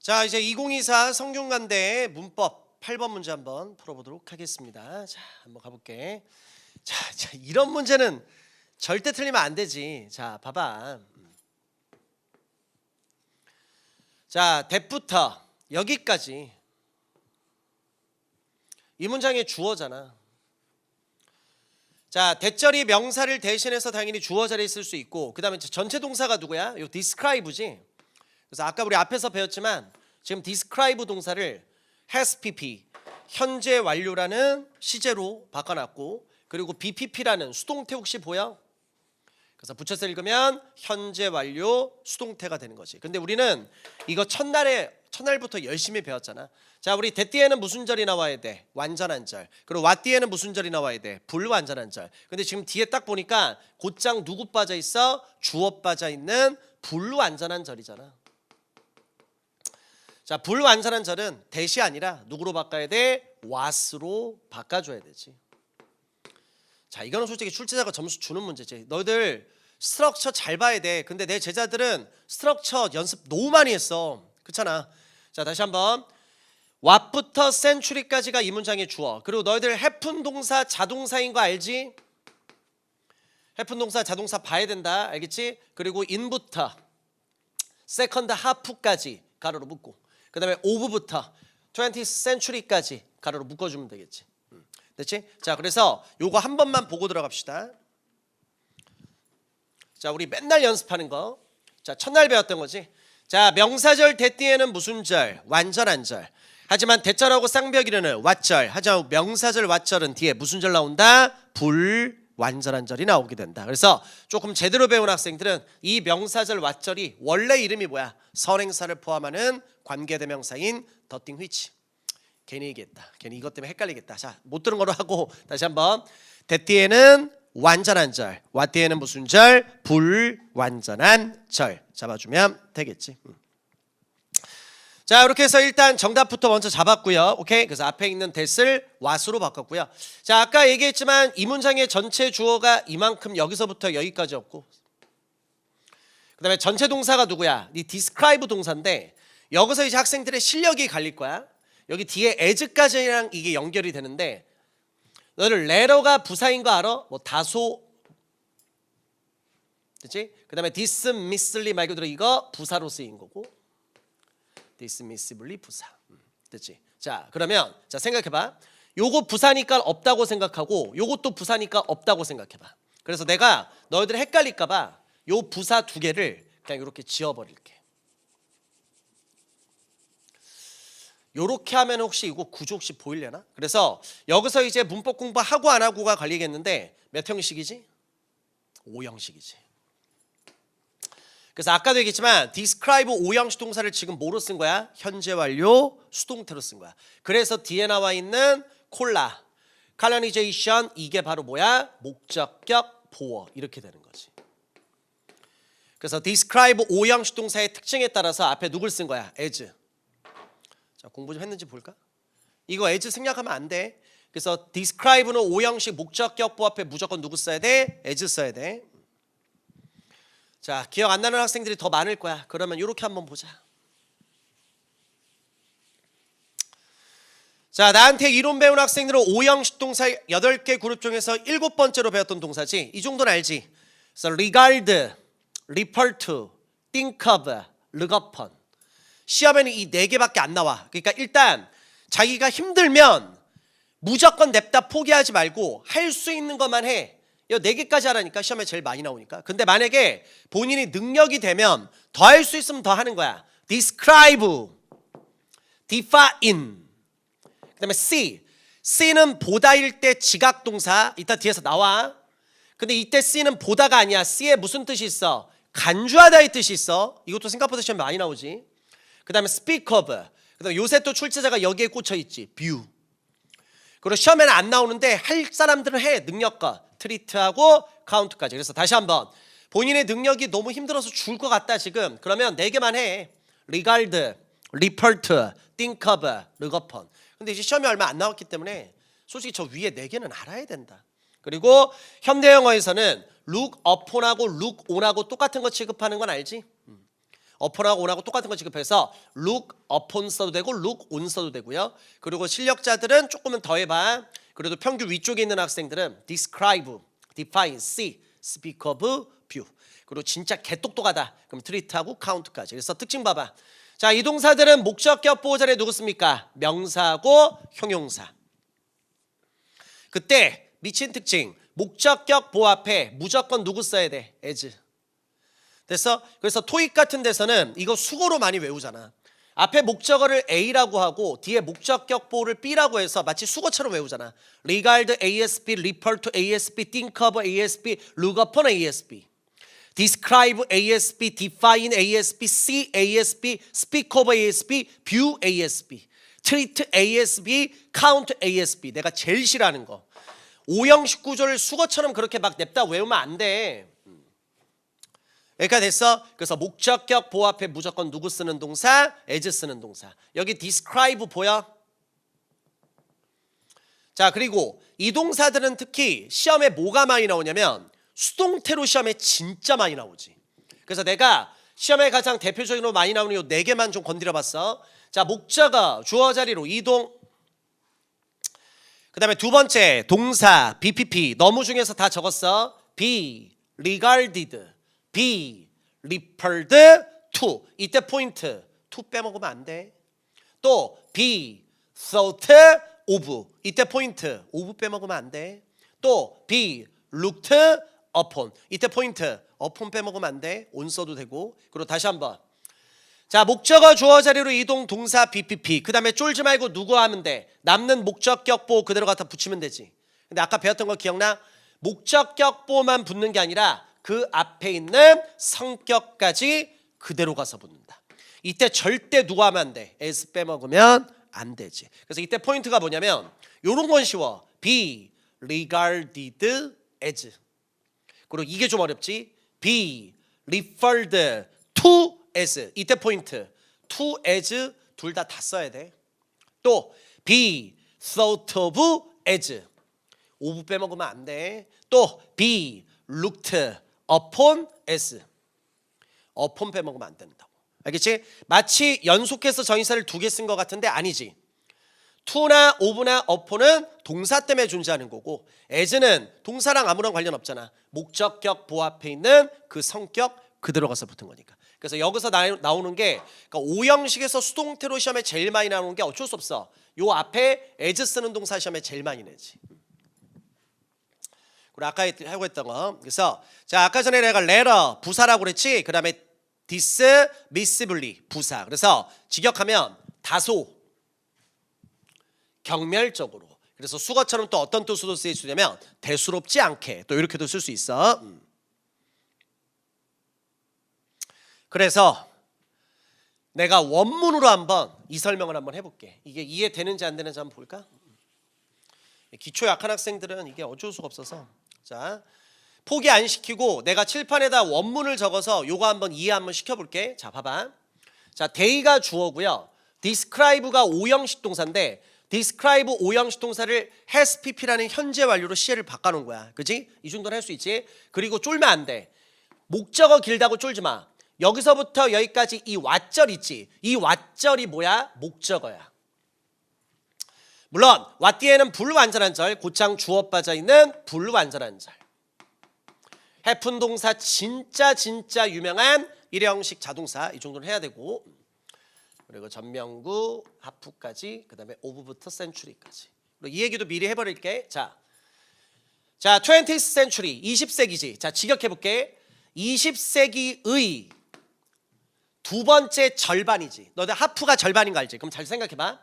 자, 이제 2024 성균관대 문법 8번 문제 한번 풀어보도록 하겠습니다. 자, 한번 가볼게. 자, 자, 이런 문제는 절대 틀리면 안 되지. 자, 봐봐. 자, 대부터 여기까지 이 문장의 주어잖아. 자, 대절이 명사를 대신해서 당연히 주어 자리에 쓸 수 있고 그다음에 전체 동사가 누구야? 요 describe지. 그래서 아까 우리 앞에서 배웠지만 지금 describe 동사를 has pp 현재 완료라는 시제로 바꿔놨고 그리고 bpp라는 수동태 혹시 보여? 그래서 붙여서 읽으면 현재 완료 수동태가 되는 거지. 근데 우리는 이거 첫날에 첫날부터 열심히 배웠잖아. 자, 우리 대띠에는 무슨 절이 나와야 돼? 완전한 절. 그리고 와띠에는 무슨 절이 나와야 돼? 불완전한 절. 근데 지금 뒤에 딱 보니까 곧장 누구 빠져 있어? 주어 빠져 있는 불완전한 절이잖아. 자, 불완전한 절은 대시 아니라 누구로 바꿔야 돼? was로 바꿔줘야 되지. 자, 이거는 솔직히 출제자가 점수 주는 문제지. 너희들 스트럭처 잘 봐야 돼. 근데 내 제자들은 스트럭처 연습 너무 많이 했어. 그렇잖아. 자, 다시 한번. what부터 century까지가 이 문장의 주어. 그리고 너희들 해픈 동사 자동사인 거 알지? 해픈 동사 자동사 봐야 된다. 알겠지? 그리고 in부터 세컨드 하프까지 가로로 묶고 그 다음에 오브부터 20th century까지 가로로 묶어주면 되겠지. 음, 됐지? 자, 그래서 요거 한 번만 보고 들어갑시다. 자, 우리 맨날 연습하는 거. 자, 첫날 배웠던 거지. 자, 명사절 대띠에는 무슨 절? 완전한 절. 하지만 대절하고 쌍벽이르는 왓절. 하지만 명사절 왓절은 뒤에 무슨 절 나온다? 불완전한 절이 나오게 된다. 그래서 조금 제대로 배운 학생들은 이 명사절 왓절이 원래 이름이 뭐야? 선행사를 포함하는 관계대명사인 더띵 휘치. 괜히 얘기했다. 괜히 이것 때문에 헷갈리겠다. 자, 못 들은 거로 하고 다시 한번 대띠에는 완전한 절, 와띠에는 무슨 절? 불완전한 절 잡아주면 되겠지. 음. 자, 이렇게 해서 일단 정답부터 먼저 잡았고요. 오케이. 그래서 앞에 있는 that을 what으로 바꿨고요. 자, 아까 얘기했지만 이 문장의 전체 주어가 이만큼 여기서부터 여기까지였고. 그 다음에 전체 동사가 누구야? 이 describe 동사인데 여기서 이제 학생들의 실력이 갈릴 거야. 여기 뒤에 as까지랑 이게 연결이 되는데 너를 레러가 부사인 거 알아? 뭐 다소 됐지? 그다음에 dismissly 말 그대로 이거 부사로 쓰인 거고 dismissibly 부사 음, 됐지? 자 그러면 자 생각해 봐 요거 부사니까 없다고 생각하고 요것도 부사니까 없다고 생각해 봐 그래서 내가 너희들 헷갈릴까 봐 요 부사 두 개를 그냥 이렇게 지워 버릴게 요렇게 하면 혹시 이거 구조 혹시 보이려나? 그래서 여기서 이제 문법 공부하고 안 하고가 갈리겠는데 몇 형식이지? 5형식이지. 그래서 아까도 얘기했지만 describe 5형식 동사를 지금 뭐로 쓴 거야? 현재 완료 수동태로 쓴 거야. 그래서 뒤에 나와 있는 콜라, colonization 이게 바로 뭐야? 목적격 보어 이렇게 되는 거지. 그래서 describe 5형식 동사의 특징에 따라서 앞에 누굴 쓴 거야? as. 자 공부 좀 했는지 볼까? 이거 as 생략하면 안 돼. 그래서 describe는 5형식 목적격보 앞에 무조건 누구 써야 돼? as 써야 돼. 자 기억 안 나는 학생들이 더 많을 거야. 그러면 이렇게 한번 보자. 자 나한테 이론 배운 학생들은 5형식 동사 8개 그룹 중에서 일곱 번째로 배웠던 동사지. 이 정도는 알지. 그래서 regard, refer to, think of, look upon. 시험에는 이 네 개밖에 안 나와. 그러니까 일단 자기가 힘들면 무조건 냅다 포기하지 말고 할 수 있는 것만 해. 이네 개까지 하라니까 시험에 제일 많이 나오니까. 근데 만약에 본인이 능력이 되면 더 할 수 있으면 더 하는 거야. describe, define. 그다음에 see. see는 보다일 때 지각 동사. 이따 뒤에서 나와. 근데 이때 see는 보다가 아니야. see에 무슨 뜻이 있어? 간주하다의 뜻이 있어. 이것도 생각보다 시험에 많이 나오지. 그 다음에 speak of. 그 다음에 요새 또 출제자가 여기에 꽂혀 있지. view. 그리고 시험에는 안 나오는데 할 사람들은 해. 능력과 트리트하고 카운트까지. 그래서 다시 한번 본인의 능력이 너무 힘들어서 죽을 것 같다 지금. 그러면 네 개만 해. think of, look upon. 근데 이제 시험이 얼마 안 나왔기 때문에 솔직히 저 위에 네 개는 알아야 된다. 그리고 현대 영어에서는 look upon하고 look on하고 똑같은 거 취급하는 건 알지? 음. upon하고 on하고 똑같은 거 지급해서 look upon 써도 되고 look on 써도 되고요. 그리고 실력자들은 조금은 더 해봐. 그래도 평균 위쪽에 있는 학생들은 describe, define, see, speak of, view. 그리고 진짜 개똑똑하다. 그럼 treat하고 count까지. 그래서 특징 봐봐. 자, 이 동사들은 목적격 보호 자리에 누구 씁니까? 명사하고 형용사. 그때 미친 특징 목적격 보호 앞에 무조건 누구 써야 돼? as. 됐어? 그래서 토익 같은 데서는 이거 수고로 많이 외우잖아. 앞에 목적어를 A라고 하고 뒤에 목적격 보호를 B라고 해서 마치 수거처럼 외우잖아. regard ASB, refer to ASB, think of ASB, look upon ASB. describe ASB, define ASB, see ASB, speak of ASB, view ASB, treat ASB, count ASB. 내가 제일 싫어하는 거. 오형식 구조를 수거처럼 그렇게 막 냅다 외우면 안 돼. 그러니까 됐어. 그래서 목적격 보호 앞에 무조건 누구 쓰는 동사, as 쓰는 동사. 여기 describe 보여? 자 그리고 이 동사들은 특히 시험에 뭐가 많이 나오냐면 수동태로 시험에 진짜 많이 나오지. 그래서 내가 시험에 가장 대표적으로 많이 나오는 요 네 개만 좀 건드려봤어. 자 목적어 주어 자리로 이동. 그 다음에 두 번째 동사 BPP 너무 중에서 다 적었어. be regarded, be referred to 이때 포인트. to 빼먹으면 안 돼. 또 be thought of 이때 포인트. of 빼먹으면 안 돼. 또 be looked upon. 이때 포인트. upon 빼먹으면 안 돼. on 써도 되고. 그리고 다시 한번. 자 목적어 주어 자리로 이동 동사 BPP 그 다음에 쫄지 말고 누구 하면 돼? 남는 목적격 보호 그대로 갖다 붙이면 되지. 근데 아까 배웠던 거 기억나? 목적격 보호만 붙는 게 아니라 그 앞에 있는 성격까지 그대로 가서 붙는다. 이때 절대 누구 하면 안 돼. as 빼먹으면 안 되지. 그래서 이때 포인트가 뭐냐면 요런 건 쉬워. be regarded as. 그리고 이게 좀 어렵지. be referred to as. 이때 포인트. to as 둘 다 다 써야 돼. 또 be thought of as. of 빼먹으면 안 돼. 또 be looked upon as upon 빼먹으면 안 된다고. 알겠지? 마치 연속해서 전치사를 두 개 쓴 것 같은데 아니지. to나 of나 upon은 동사 때문에 존재하는 거고 as는 동사랑 아무런 관련 없잖아. 목적격 앞에 있는 그 성격 그대로 가서 붙은 거니까. 그래서 여기서 나, 나오는 게 그러니까 오형식에서 수동태로 시험에 제일 많이 나오는 게 어쩔 수 없어. 요 앞에 as 쓰는 동사 시험에 제일 많이 내지. 그리고 아까 하고 했던 거. 그래서 자 아까 전에 내가 letter 부사라고 그랬지. 그다음에 dismissibly 부사. 그래서 직역하면 다소 경멸적으로. 그래서 수거처럼 또 어떤 뜻으로 쓰일 수 있냐면 대수롭지 않게 또 이렇게도 쓸 수 있어. 음. 그래서 내가 원문으로 한번 이 설명을 한번 해볼게. 이게 이해되는지 안 되는지 한번 볼까? 기초 약한 학생들은 이게 어쩔 수가 없어서 자 포기 안 시키고 내가 칠판에다 원문을 적어서 요거 한번 이해 한번 시켜볼게. 자 봐봐. 자 데이가 주어고요. describe가 오형식 동사인데 describe 오형식 동사를 has pp라는 현재 완료로 시제를 바꿔놓은 거야. 그지? 이 정도는 할 수 있지. 그리고 쫄면 안 돼. 목적어 길다고 쫄지 마. 여기서부터 여기까지 이 왓절 있지. 이 왓절이 뭐야? 목적어야. 물론 왓 뒤에는 불완전한 절, 곧장 주어 빠져 있는 불완전한 절. 해픈 동사 진짜 진짜 유명한 일형식 자동사 이 정도는 해야 되고 그리고 전명구 하프까지 그다음에 오브부터 센츄리까지. 이 얘기도 미리 해버릴게. 자, 자 20th century 20세기지. 자 직역해 볼게. 20세기의 두 번째 절반이지. 너들 하프가 절반인 거 알지? 그럼 잘 생각해봐.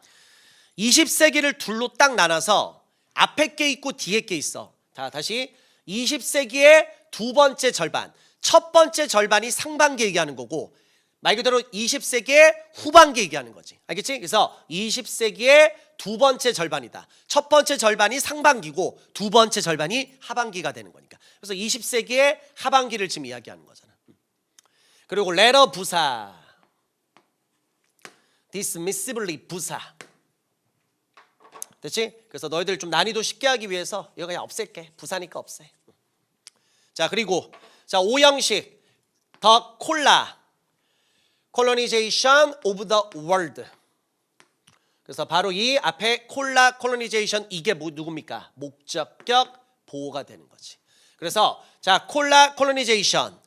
20세기를 둘로 딱 나눠서 앞에 게 있고 뒤에 게 있어. 자, 다시 20세기의 두 번째 절반. 첫 번째 절반이 상반기 얘기하는 거고 말 그대로 20세기의 후반기 얘기하는 거지. 알겠지? 그래서 20세기의 두 번째 절반이다. 첫 번째 절반이 상반기고 두 번째 절반이 하반기가 되는 거니까. 그래서 20세기의 하반기를 지금 이야기하는 거잖아. 그리고 레터 부사 dismissibly 부사 됐지? 그래서 너희들 좀 난이도 쉽게 하기 위해서 이거 그냥 없앨게 부사니까 없애 자 그리고 자 오형식 더 콜라 colonization of the world. 그래서 바로 이 앞에 콜라 colonization 이게 뭐 누굽니까? 목적격 보호가 되는 거지. 그래서 자 콜라 colonization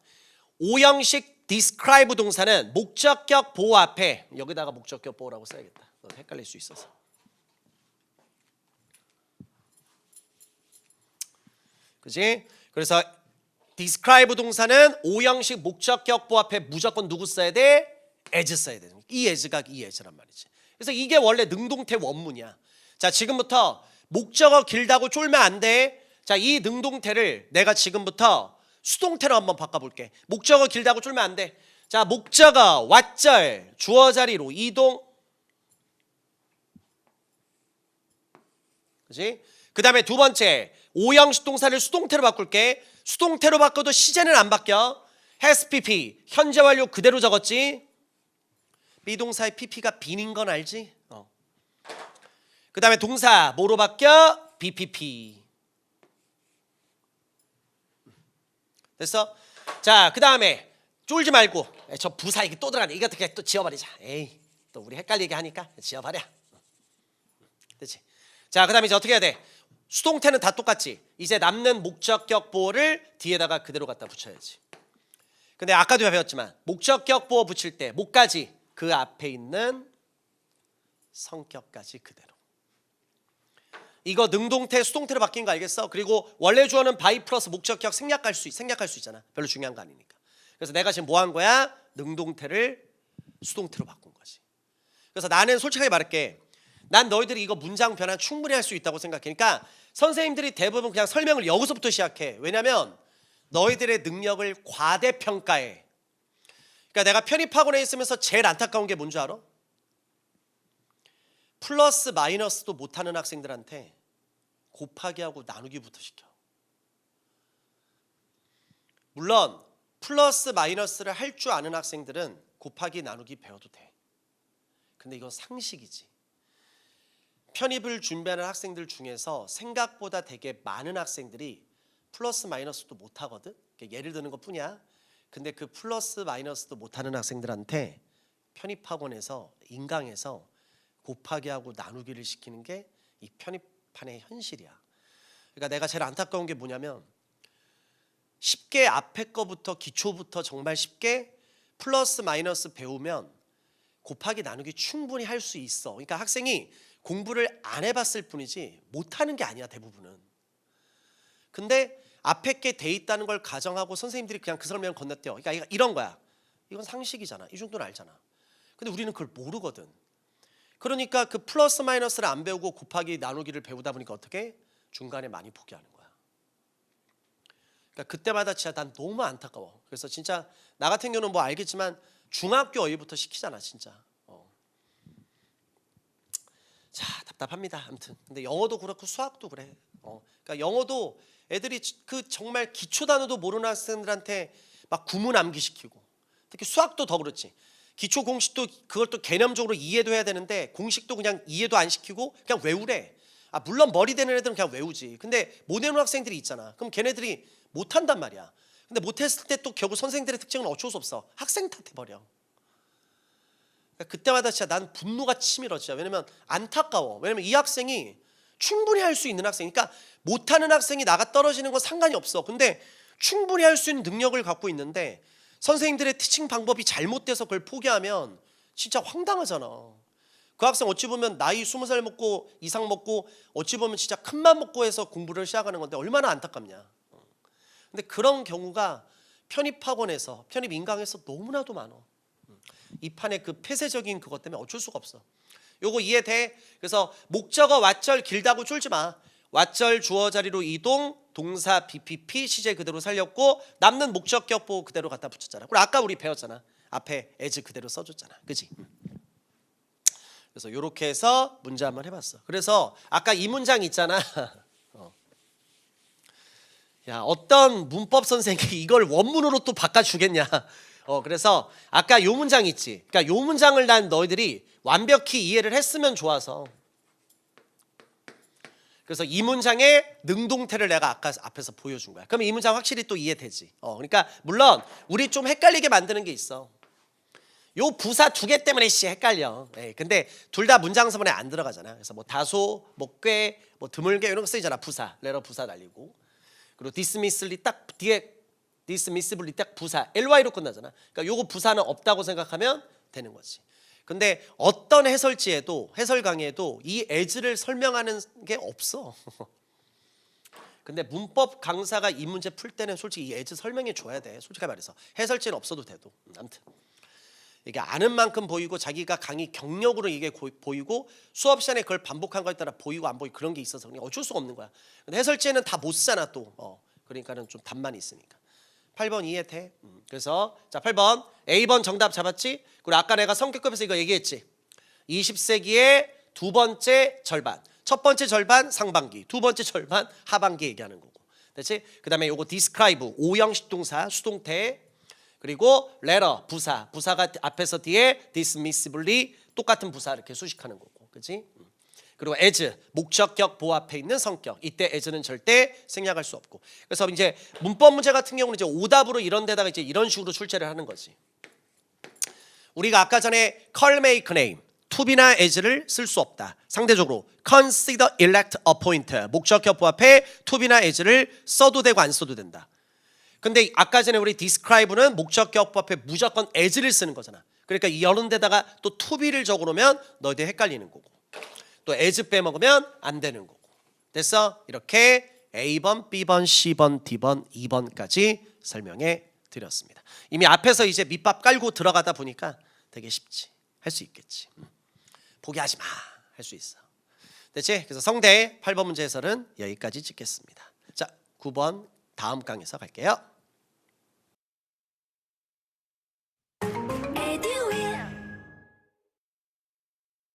오형식 describe 동사는 목적격 보호 앞에 여기다가 목적격 보호라고 써야겠다. 너 헷갈릴 수 있어서. 그지? 그래서 describe 동사는 오형식 목적격 보호 앞에 무조건 누구 써야 돼? as 써야 돼. 이 as가 이 as란 말이지. 그래서 이게 원래 능동태 원문이야. 자, 지금부터 목적어 길다고 쫄면 안 돼. 자, 이 능동태를 내가 지금부터 수동태로 한번 바꿔볼게. 목적어 길다고 쫄면 안 돼. 자, 목적어 왓절 주어 자리로 이동. 그지? 그 다음에 두 번째 오형식 동사를 수동태로 바꿀게. 수동태로 바꿔도 시제는 안 바뀌어. has pp 현재 완료 그대로 적었지. 비동사의 pp가 빈인 건 알지? 어. 그 다음에 동사 뭐로 바뀌어? bpp. 됐어? 자, 그 다음에 쫄지 말고 에, 저 부사 이게 또 들어가네. 이거 어떻게 또 지워버리자. 에이, 또 우리 헷갈리게 하니까 지워버려. 됐지? 자, 그 다음에 이제 어떻게 해야 돼? 수동태는 다 똑같지. 이제 남는 목적격 보호를 뒤에다가 그대로 갖다 붙여야지. 근데 아까도 배웠지만 목적격 보호 붙일 때 목까지 그 앞에 있는 성격까지 그대로. 이거 능동태 수동태로 바뀐 거 알겠어? 그리고 원래 주어는 바이 플러스 목적격 생략할 수 생략할 수 있잖아. 별로 중요한 거 아니니까. 그래서 내가 지금 뭐 한 거야? 능동태를 수동태로 바꾼 거지. 그래서 나는 솔직하게 말할게. 난 너희들이 이거 문장 변환 충분히 할 수 있다고 생각해. 그러니까 선생님들이 대부분 그냥 설명을 여기서부터 시작해. 왜냐면 너희들의 능력을 과대평가해. 그러니까 내가 편입학원에 있으면서 제일 안타까운 게 뭔지 알아? 플러스 마이너스도 못하는 학생들한테 곱하기 하고 나누기부터 시켜. 물론 플러스 마이너스를 할 줄 아는 학생들은 곱하기 나누기 배워도 돼. 근데 이건 상식이지. 편입을 준비하는 학생들 중에서 생각보다 되게 많은 학생들이 플러스 마이너스도 못 하거든. 예를 드는 것 뿐이야. 근데 그 플러스 마이너스도 못 하는 학생들한테 편입 학원에서 인강에서 곱하기 하고 나누기를 시키는 게 이 편입판의 현실이야. 그러니까 내가 제일 안타까운 게 뭐냐면 쉽게 앞에 거부터 기초부터 정말 쉽게 플러스 마이너스 배우면 곱하기 나누기 충분히 할 수 있어. 그러니까 학생이 공부를 안 해봤을 뿐이지 못하는 게 아니야 대부분은. 근데 앞에 게 돼 있다는 걸 가정하고 선생님들이 그냥 그 설명을 건너뛰어. 그러니까 이런 거야. 이건 상식이잖아. 이 정도는 알잖아. 근데 우리는 그걸 모르거든. 그러니까 그 플러스 마이너스를 안 배우고 곱하기 나누기를 배우다 보니까 어떻게 중간에 많이 포기하는 거야. 그러니까 그때마다 진짜 난 너무 안타까워. 그래서 진짜 나 같은 경우는 뭐 알겠지만 중학교 어휘부터 시키잖아, 진짜. 어. 자 답답합니다. 아무튼 근데 영어도 그렇고 수학도 그래. 어. 그러니까 영어도 애들이 그 정말 기초 단어도 모르는 학생들한테 막 구문 암기시키고 특히 수학도 더 그렇지. 기초 공식도 그걸 또 개념적으로 이해도 해야 되는데 공식도 그냥 이해도 안 시키고 그냥 외우래. 아 물론 머리 되는 애들은 그냥 외우지. 근데 못 외우는 학생들이 있잖아. 그럼 걔네들이 못 한단 말이야. 근데 못했을 때 또 결국 선생들의 특징은 어쩔 수 없어. 학생 탓해 버려. 그러니까 그때마다 진짜 난 분노가 치밀어 진짜 왜냐면 안타까워. 왜냐면 이 학생이 충분히 할 수 있는 학생. 그러니까 못하는 학생이 나가 떨어지는 건 상관이 없어. 근데 충분히 할 수 있는 능력을 갖고 있는데 선생님들의 티칭 방법이 잘못돼서 그걸 포기하면 진짜 황당하잖아. 그 학생 어찌 보면 나이 스무 살 먹고 이상 먹고 어찌 보면 진짜 큰맘 먹고 해서 공부를 시작하는 건데 얼마나 안타깝냐. 근데 그런 경우가 편입 학원에서 편입 인강에서 너무나도 많어 이 판의 그 폐쇄적인 그것 때문에 어쩔 수가 없어. 요거 이해돼? 그래서 목적어 왓절 길다고 쫄지 마. 왓절 주어 자리로 이동 동사 BPP 시제 그대로 살렸고 남는 목적 격 보호 그대로 갖다 붙였잖아. 그리고 아까 우리 배웠잖아. 앞에 as 그대로 써줬잖아. 그지? 그래서 요렇게 해서 문제 한번 해봤어. 그래서 아까 이 문장 있잖아. 어. 야 어떤 문법 선생이 이걸 원문으로 또 바꿔주겠냐? 어 그래서 아까 요 문장 있지. 그러니까 요 문장을 난 너희들이 완벽히 이해를 했으면 좋아서. 그래서 이 문장의 능동태를 내가 아까 앞에서 보여준 거야. 그럼 이 문장 확실히 또 이해되지. 어 그러니까 물론 우리 좀 헷갈리게 만드는 게 있어. 요 부사 두 개 때문에 씨 헷갈려. 예, 근데 둘 다 문장서문에 안 들어가잖아. 그래서 뭐 다소, 뭐 꽤, 뭐 드물게 이런 거 쓰이잖아. 부사, 레러 부사 날리고. 그리고 dismissly 딱 뒤에 dismissibly 딱 부사 ly로 끝나잖아. 그러니까 요거 부사는 없다고 생각하면 되는 거지. 근데 어떤 해설지에도 해설 강의에도 이 as를 설명하는 게 없어. 근데 문법 강사가 이 문제 풀 때는 솔직히 이 as 설명해 줘야 돼. 솔직히 말해서 해설지는 없어도 돼도. 음, 아무튼 이게 아는 만큼 보이고 자기가 강의 경력으로 이게 고- 보이고 수업 시간에 그걸 반복한 거에 따라 보이고 안 보이고 그런 게 있어서 그냥 어쩔 수가 없는 거야. 근데 해설지에는 다못 쓰잖아 또. 어, 그러니까는 좀 답만 있으니까. 8번 이해 돼? 음, 그래서 자 8번 A번 정답 잡았지? 그리고 아까 내가 성격급에서 이거 얘기했지. 20세기의 두 번째 절반. 첫 번째 절반 상반기, 두 번째 절반 하반기 얘기하는 거고. 됐지? 그다음에 요거 describe 오형식 동사 수동태 그리고 letter 부사 부사가 앞에서 뒤에 dismissibly 똑같은 부사 이렇게 수식하는 거고. 그렇지? 그리고 as 목적격 보호 앞에 있는 성격. 이때 as는 절대 생략할 수 없고. 그래서 이제 문법 문제 같은 경우는 이제 오답으로 이런 데다가 이제 이런 식으로 출제를 하는 거지. 우리가 아까 전에 call make name tobe나 as를 쓸 수 없다. 상대적으로 consider elect appoint 목적격 보호 앞에 tobe나 as를 써도 되고 안 써도 된다. 근데 아까 전에 우리 describe는 목적격 보호 앞에 무조건 as를 쓰는 거잖아. 그러니까 이런 데다가 또 tobe를 적어놓으면 너희들 헷갈리는 거고 또 as 빼먹으면 안 되는 거고. 됐어? 이렇게 A번, B번, C번, D번, 2번까지 설명해 드렸습니다. 이미 앞에서 이제 밑밥 깔고 들어가다 보니까 되게 쉽지. 할 수 있겠지. 음. 포기하지 마. 할 수 있어. 됐지? 그래서 성대 8번 문제 해설은 여기까지 찍겠습니다. 자, 9번 다음 강에서 갈게요.